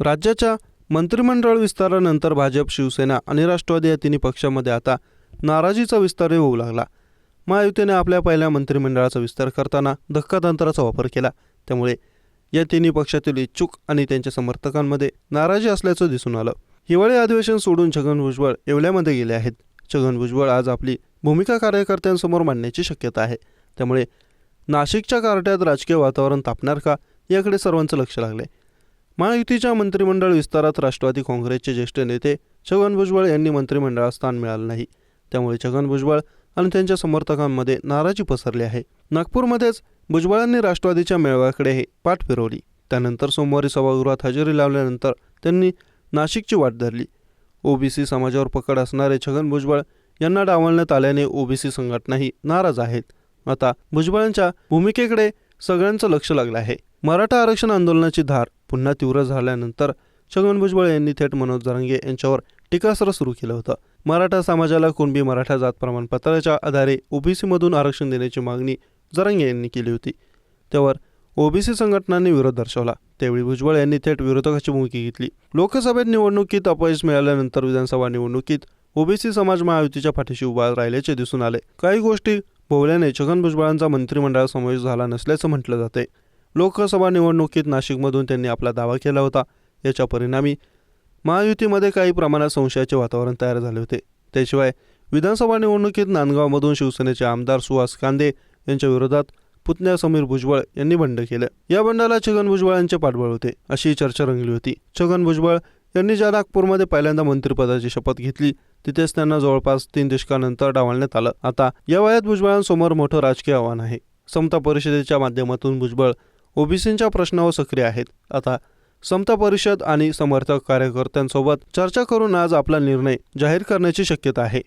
राज्याच्या मंत्रिमंडळ विस्तारानंतर भाजप शिवसेना आणि राष्ट्रवादी या तिन्ही पक्षामध्ये आता नाराजीचा विस्तारही होऊ लागला. महायुतीने आपल्या पहिल्या मंत्रिमंडळाचा विस्तार करताना धक्कातंत्राचा वापर केला. त्यामुळे या तिन्ही पक्षातील इच्छुक आणि त्यांच्या समर्थकांमध्ये नाराजी असल्याचं दिसून आलं. हिवाळी अधिवेशन सोडून छगन भुजबळ येवल्यामध्ये गेले आहेत. छगन भुजबळ आज आपली भूमिका कार्यकर्त्यांसमोर मांडण्याची शक्यता आहे. त्यामुळे नाशिकच्या कार्ट्यात राजकीय वातावरण तापणार का? याकडे सर्वांचं लक्ष लागलंय. महायुतीच्या मंत्रिमंडळ विस्तारात राष्ट्रवादी काँग्रेसचे ज्येष्ठ नेते छगन भुजबळ यांनी मंत्रिमंडळात स्थान मिळालं नाही. त्यामुळे छगन भुजबळ आणि त्यांच्या समर्थकांमध्ये नाराजी पसरली आहे. नागपूरमध्येच भुजबळांनी राष्ट्रवादीच्या मेळाव्याकडे पाठ फिरवली. त्यानंतर सोमवारी सभागृहात हजेरी लावल्यानंतर त्यांनी नाशिकची वाट धरली. ओबीसी समाजावर पकड असणारे छगन भुजबळ यांना डावलण्यात आल्याने ओबीसी संघटनाही नाराज आहेत. आता भुजबळांच्या भूमिकेकडे सगळ्यांचं लक्ष लागलं आहे. मराठा आरक्षण आंदोलनाची धार पुन्हा तीव्र झाल्यानंतर छगन भुजबळ यांनी थेट मनोज जरांगे यांच्यावर टीकास्त्र सुरू केलं होतं. मराठा समाजाला कुणबी मराठा जात प्रमाणपत्राच्या आधारे ओबीसीमधून आरक्षण देण्याची मागणी जरांगे यांनी केली होती. त्यावर ओबीसी संघटनांनी विरोध दर्शवला. त्यावेळी भुजबळ यांनी थेट विरोधकाची भूमिका घेतली. लोकसभेत निवडणुकीत अपयश मिळाल्यानंतर विधानसभा निवडणुकीत ओबीसी समाज महायुतीच्या पाठीशी उभा राहिल्याचे दिसून आले. काही गोष्टी भोवल्याने छगन भुजबळांचा मंत्रिमंडळात समावेश झाला नसल्याचं म्हटलं जाते. लोकसभा निवडणुकीत नाशिकमधून त्यांनी आपला दावा केला होता. याच्या परिणामी महायुतीमध्ये काही प्रमाणात संशयाचे वातावरण तयार झाले होते. त्याशिवाय विधानसभा निवडणुकीत नांदगावमधून शिवसेनेचे आमदार सुहास कांदे यांच्या विरोधात पुतण्या समीर भुजबळ यांनी बंड केलं. या बंडाला छगन भुजबळ यांचे पाठबळ होते. अशी चर्चा रंगली होती. छगन भुजबळ यांनी ज्या नागपूरमध्ये पहिल्यांदा मंत्रिपदाची शपथ घेतली तिथेच त्यांना जवळपास तीन दशकानंतर डावलण्यात आलं. आता या वयात भुजबळांसमोर मोठं राजकीय आव्हान आहे. समता परिषदेच्या माध्यमातून भुजबळ ओबीसींच्या प्रश्नावर सक्रिय आहेत. आता समता परिषद आणि समर्थक कार्यकर्त्यांसोबत चर्चा करून आज आपला निर्णय जाहीर करण्याची शक्यता आहे.